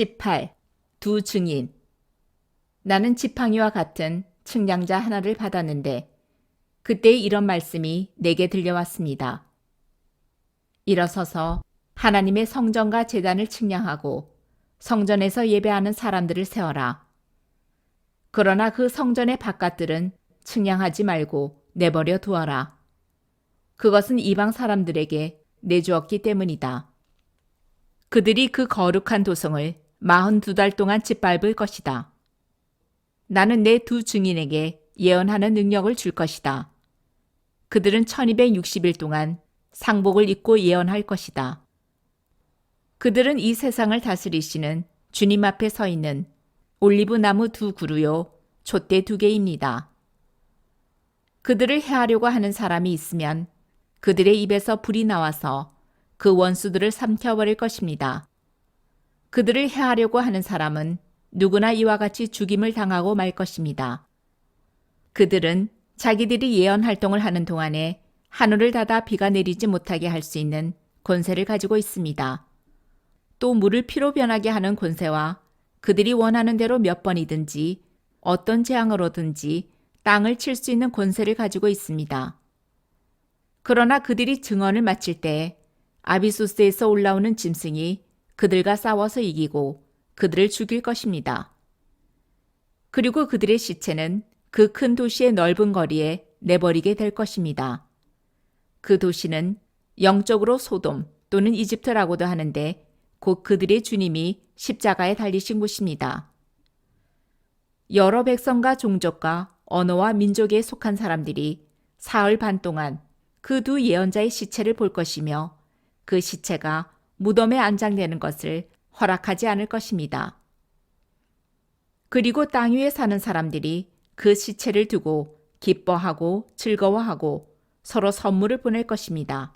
18. 두 증인. 나는 지팡이와 같은 측량자 하나를 받았는데 그때 이런 말씀이 내게 들려왔습니다. 일어서서 하나님의 성전과 재단을 측량하고 성전에서 예배하는 사람들을 세워라. 그러나 그 성전의 바깥들은 측량하지 말고 내버려 두어라. 그것은 이방 사람들에게 내주었기 때문이다. 그들이 그 거룩한 도성을 42달 동안 짓밟을 것이다. 나는 내 두 증인에게 예언하는 능력을 줄 것이다. 그들은 1260일 동안 상복을 입고 예언할 것이다. 그들은 이 세상을 다스리시는 주님 앞에 서 있는 올리브 나무 두 그루요, 촛대 두 개입니다. 그들을 해하려고 하는 사람이 있으면 그들의 입에서 불이 나와서 그 원수들을 삼켜버릴 것입니다. 그들을 해하려고 하는 사람은 누구나 이와 같이 죽임을 당하고 말 것입니다. 그들은 자기들이 예언 활동을 하는 동안에 하늘을 닫아 비가 내리지 못하게 할 수 있는 권세를 가지고 있습니다. 또 물을 피로 변하게 하는 권세와 그들이 원하는 대로 몇 번이든지 어떤 재앙으로든지 땅을 칠 수 있는 권세를 가지고 있습니다. 그러나 그들이 증언을 마칠 때 아비소스에서 올라오는 짐승이 그들과 싸워서 이기고 그들을 죽일 것입니다. 그리고 그들의 시체는 그 큰 도시의 넓은 거리에 내버리게 될 것입니다. 그 도시는 영적으로 소돔 또는 이집트라고도 하는데 곧 그들의 주님이 십자가에 달리신 곳입니다. 여러 백성과 종족과 언어와 민족에 속한 사람들이 사흘 반 동안 그 두 예언자의 시체를 볼 것이며 그 시체가 무덤에 안장되는 것을 허락하지 않을 것입니다. 그리고 땅 위에 사는 사람들이 그 시체를 두고 기뻐하고 즐거워하고 서로 선물을 보낼 것입니다.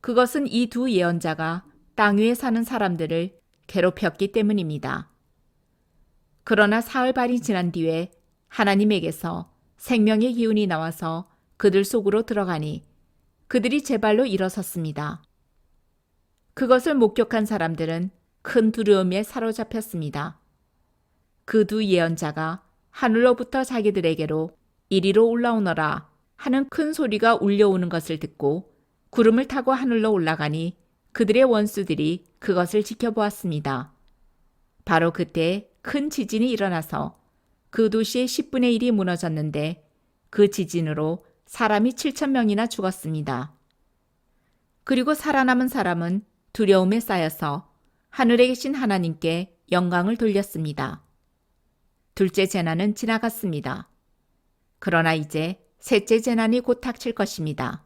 그것은 이 두 예언자가 땅 위에 사는 사람들을 괴롭혔기 때문입니다. 그러나 사흘 반이 지난 뒤에 하나님에게서 생명의 기운이 나와서 그들 속으로 들어가니 그들이 제발로 일어섰습니다. 그것을 목격한 사람들은 큰 두려움에 사로잡혔습니다. 그 두 예언자가 하늘로부터 자기들에게로 이리로 올라오너라 하는 큰 소리가 울려오는 것을 듣고 구름을 타고 하늘로 올라가니 그들의 원수들이 그것을 지켜보았습니다. 바로 그때 큰 지진이 일어나서 그 도시의 10분의 1이 무너졌는데 그 지진으로 사람이 7천 명이나 죽었습니다. 그리고 살아남은 사람은 두려움에 쌓여서 하늘에 계신 하나님께 영광을 돌렸습니다. 둘째 재난은 지나갔습니다. 그러나 이제 셋째 재난이 곧 닥칠 것입니다.